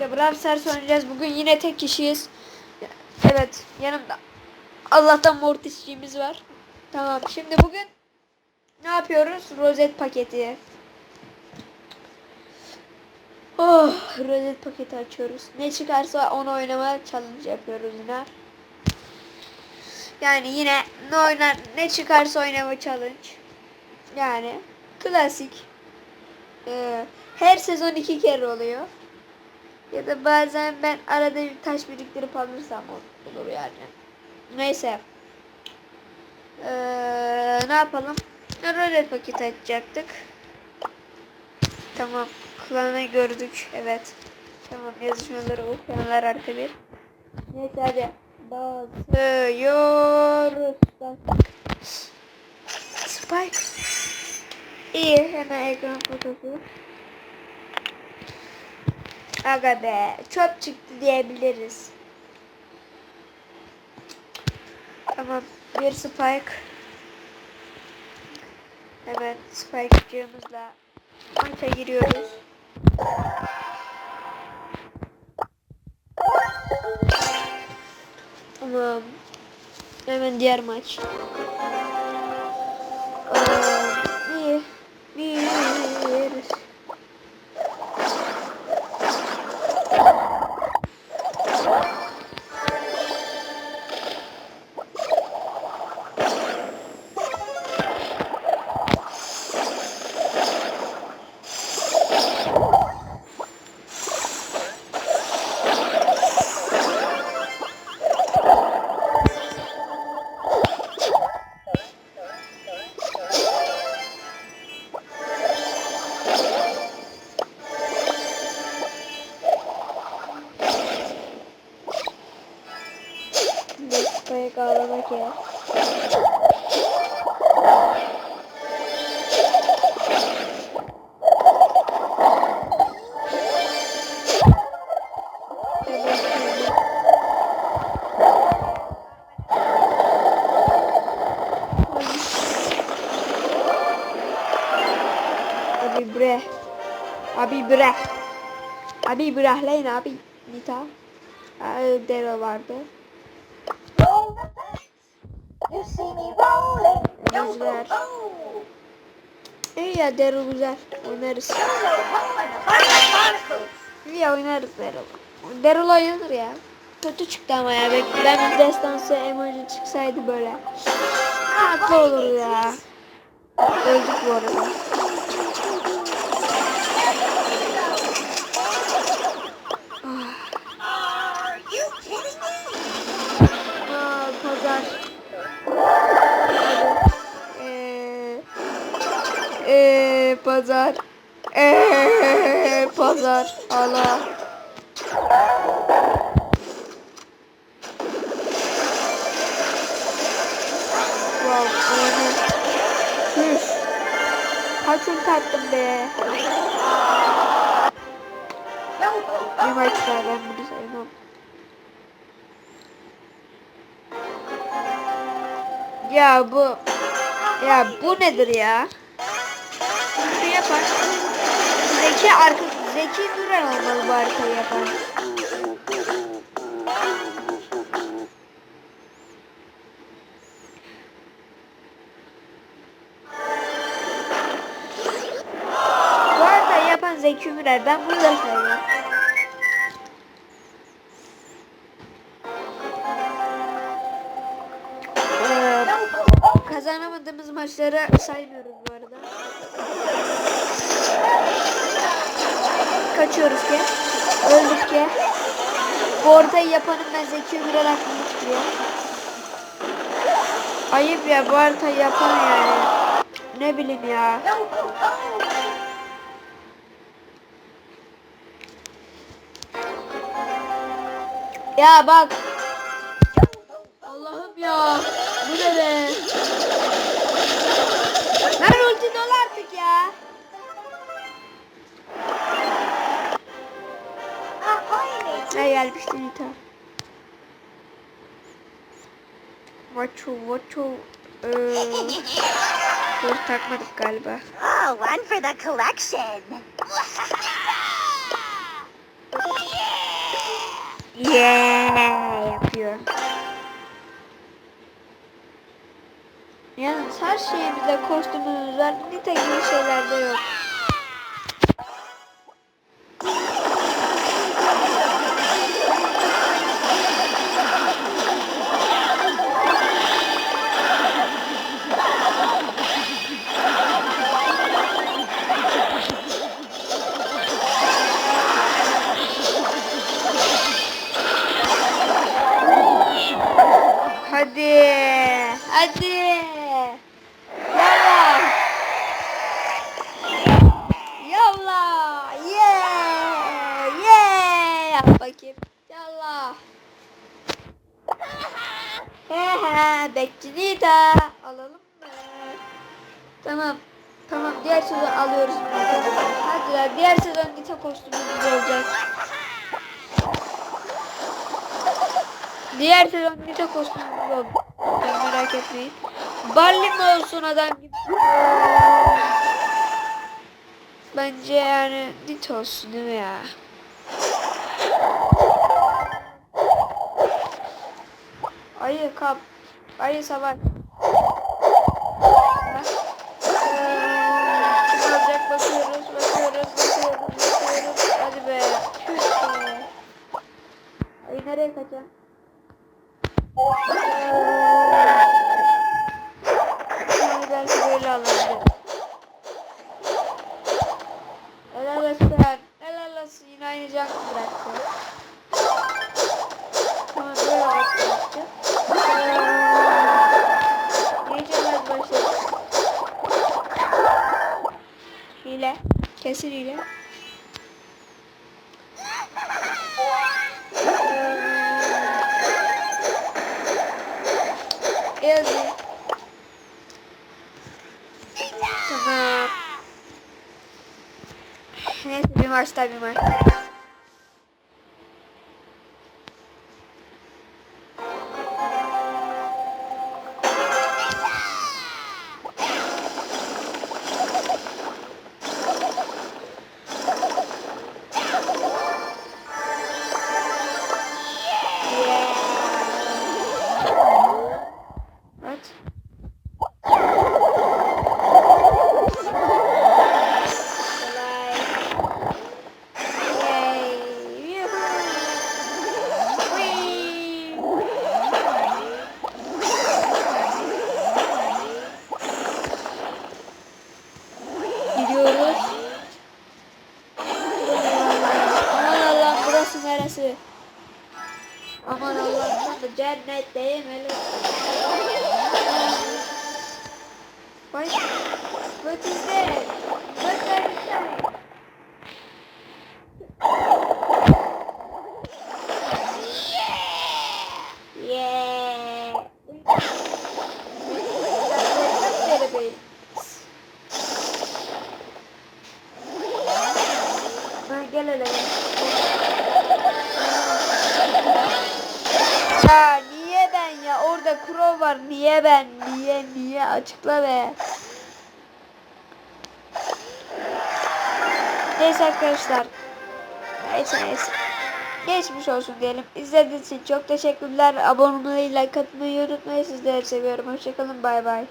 birlikte Brawl Stars oynayacağız. Bugün yine tek kişiyiz. Evet yanımda Allah'tan Mortis'ciğimiz var. Tamam şimdi bugün ne yapıyoruz? Rozet paketi. Oh rozet paketi açıyoruz. Ne çıkarsa onu oynama challenge yapıyoruz yine. Yani yine ne oynar ne çıkarsa oynama challenge. Yani klasik. Ee, her sezon iki kere oluyor. Ya da bazen ben arada bir taş biriktirip alırsam ol- olur yani. Neyse. Ee, ne yapalım? Role paket açacaktık. Tamam. Klanı gördük. Evet. Tamam yazışmaları okuyanlar artı bir. Neyse hadi. Basıyoruz. Spike. İyi hemen ekran fotosu. Aga be çöp çıktı diyebiliriz. Tamam bir spike. Hemen spike'cığımızla maça giriyoruz. Tamam. Hemen diğer maç. Spike ağlamak ya. Abi bre. Abi bre. Abi brehleyin abi. Nita. Dero vardı. Oh. İyi ya Dero güzel. Oynarız. İyi ya oynarız Dero. Dero oynanır ya. Kötü çıktı ama ya. Ben, destansı emoji çıksaydı böyle. Tatlı olur ya. Öldük bu arada. Me? Aa, pazar. Pazar. Eee, pazar. Allah. Üf. Kaç ult attım be. Bir maç daha ben bunu saymam. Ya bu ya bu nedir ya? Yapar. Zeki arka Zeki Duran olmalı bu haritayı yapan. Bu haritayı yapan Zeki Mürer. Ben bunu da söylüyorum. Ee, kazanamadığımız maçları saymıyoruz bu arada. Kaçıyoruz ki. Öldük ki. Bu ortayı yapanın ben Zeki Müren aklımda tutuyor. Ayıp ya bu haritayı yapan yani. Ne bileyim ya. Ya bak. Gelmişti Nita? Maço, maço. Ee, dur takmadık galiba. Oh, one for the collection. Yeah yapıyor. Yalnız her şeyimizde kostümümüz var. Nitekim şeylerde yok. Hadi. Yallah. Yallah. Yeah. Yeah. Yap bakayım. Yallah. Hehe. Bekçi Nita. Alalım mı? Tamam. Tamam. Diğer sezon alıyoruz. Hadi lan. Diğer sezon Nita kostümümüz olacak. Diğer sezon Nita kostümümüz olacak. Sen merak etmeyin. Barley mi olsun adam gibi? Bence yani Nita olsun değil mi ya? Ayı kap. Ayı savaş. Olsun. Yine aynı can bıraktı. Tamam böyle bıraktı. Neyce biraz başladı. Hile. Kesin hile. Neyse bir maç Allah'ım da cennet değil mi? What? What is that? What are you saying? Yeah. Ha, gel hele. Ya niye ben ya? Orada Crow var. Niye ben? Niye? Niye? Açıkla be. Neyse arkadaşlar. Neyse neyse. Geçmiş olsun diyelim. İzlediğiniz için çok teşekkürler. Abone olmayı, like atmayı unutmayın. Sizleri seviyorum. Hoşçakalın. Bay bay.